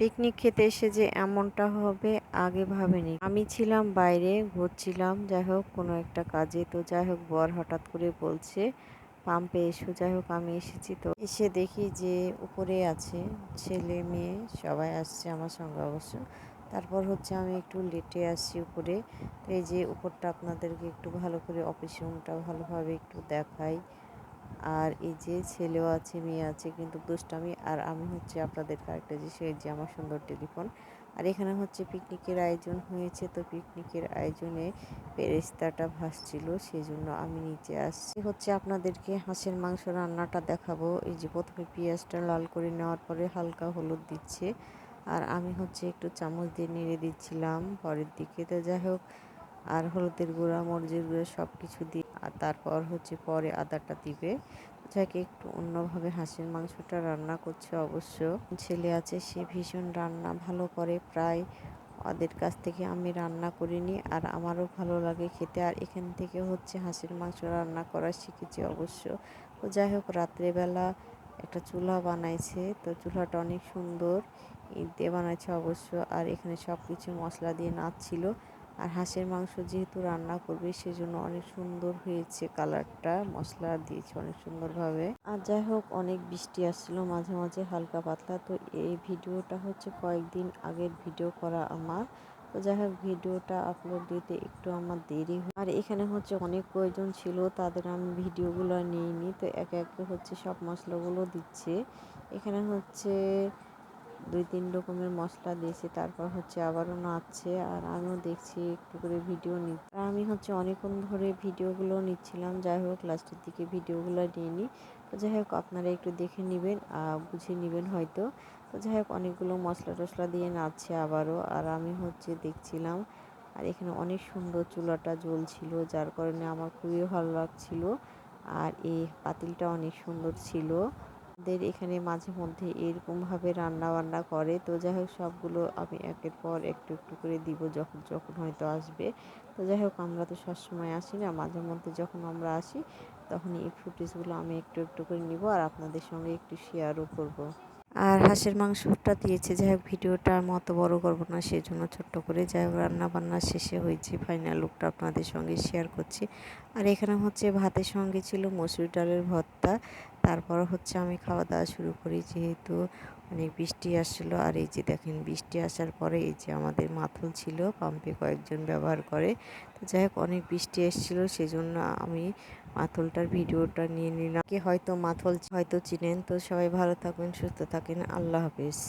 Picnic খেতে এসে যে এমনটা হবে, আগে ভাবিনি। আমি ছিলাম বাইরে, ঘুরছিলাম, যাই হোক, কোনো একটা কাজে। তো যাই হোক, বর হঠাৎ করে বলছে, পাম্পে এসো, যাই হোক, আমি এসেছি। তো এসে দেখি যে উপরে আছে ছেলে, মেয়ে, সবাই আসছে আমার সঙ্গে অবশ্য। তারপর হচ্ছে আমি একটু লেটে আসছি উপরে। তো এই যে উপরটা আপনাদেরকে একটু ভালো করে অফিস রুমটা ভালোভাবে একটু দেখাই। আর এই যে ছেলেও আছে, মেয়ে আছে কিন্তু দুষ্টামি। আর আমি হচ্ছে আপনাদের আরেকটা যে সেই যে আমার সুন্দর টেলিফোন। আর এখানে হচ্ছে পিকনিকের আয়োজন হয়েছে। তো পিকনিকের আয়োজনে পেরেস্তাটা ভাসছিল সেই জন্য আমি নিচে আসছি। হচ্ছে আপনাদেরকে হাঁসের মাংস রান্নাটা দেখাবো। এই যে প্রথমে পেঁয়াজটা লাল করে নেওয়ার পরে হালকা হলুদ দিচ্ছে। আর আমি হচ্ছে একটু চামচ দিয়ে নেড়ে দিচ্ছিলাম পরের দিকে। তো যাই হোক আর হলুদের গুঁড়া, মরিচের গুঁড়া সব কিছু দিয়ে, আর তারপর হচ্ছে পরে আদাটা দিবে। যাকে একটু অন্যভাবে হাঁসের মাংসটা রান্না করছে অবশ্য। ছেলে আছে, সে ভীষণ রান্না ভালো করে। প্রায় ওদের কাছ থেকে আমি রান্না করিনি আর আমারও ভালো লাগে খেতে। আর এখান থেকে হচ্ছে হাঁসের মাংস রান্না করা শিখেছি অবশ্য। তো যাই হোক, রাত্রেবেলা একটা চুলা বানাইছে। তো চুলাটা অনেক সুন্দর, ইট দিয়ে বানাইছে অবশ্য। আর এখানে সব কিছু মশলা দিয়ে নাচছিল আর হাঁসের মাংস যেহেতু রান্না করবে, সেজন্য অনেক সুন্দর হয়েছে কালারটা। মশলা দিয়েছে অনেক সুন্দরভাবে। আর যাই হোক, অনেক বৃষ্টি আসছিল, মাঝে মাঝে হালকা পাতলা। তো এই ভিডিওটা হচ্ছে কয়েকদিন আগের ভিডিও করা আমার। তো যাই হোক, ভিডিওটা আপলোড দিতে একটু আমার দেরি হয় আর এখানে হচ্ছে অনেক প্রয়োজন ছিল, তাদের আমি ভিডিওগুলো নিইনি। তো একে একে হচ্ছে সব মশলাগুলো দিচ্ছে। এখানে হচ্ছে দুই তিন রকমের মশলা দিয়েছি, তারপর হচ্ছে আবারও নাচছে আর আমিও দেখছি একটু করে ভিডিও নিচ্ছি। আমি হচ্ছে অনেকক্ষণ ধরে ভিডিওগুলো নিচ্ছিলাম, যাই হোক লাস্টের দিকে ভিডিওগুলো নিয়ে নিই। তো যাই হোক, আপনারা একটু দেখে নেবেন বুঝে নেবেন হয়তো। তো যাই হোক, অনেকগুলো মশলা টশলা দিয়ে নাচছে আবারও আর আমি হচ্ছে দেখছিলাম আর এখানে অনেক সুন্দর চুলাটা জ্বলছিল, যার কারণে আমার খুবই ভালো লাগছিল। আর এই পাতিলটা অনেক সুন্দর ছিল। আমাদের এখানে মাঝে মধ্যে এরকমভাবে রান্না বান্না করে। তো যাই হোক সবগুলো আমি একের পর একটু একটু করে দিব যখন যখন হয়তো আসবে। তো যাই হোক আমরা তো সবসময় আসি না। মাঝে মধ্যে যখন আমরা আসি তখন এই ফুটেজগুলো আমি একটু একটু করে নিব আর আপনাদের সঙ্গে একটু শেয়ারও করব। আর হাঁসের মাংসটা দিয়েছে। যাই হোক ভিডিওটা আমি অত বড় করব না সেই জন্য ছোট্ট করে যাই হোক রান্না বান্না শেষে হয়েছে। ফাইনাল লুকটা আপনাদের সঙ্গে শেয়ার করছি। আর এখানে হচ্ছে ভাতের সঙ্গে ছিল মসুর ডালের ভর্তা। তারপর হচ্ছে আমি খাওয়া দাওয়া শুরু করি যেহেতু অনেক বৃষ্টি আসছিল। আর এই যে দেখেন, বৃষ্টি আসার পরে এই যে আমাদের মাথল ছিল পাম্পে কয়েকজন ব্যবহার করে। তো যাই হোক, অনেক বৃষ্টি এসেছিল সেজন্য আমি মাথলটার ভিডিওটা নিয়ে নিলাম। কে হয়তো মাথল হয়তো চিনেন। তো সবাই ভালো থাকবেন, সুস্থ থাকেন। আল্লাহ হাফিজ।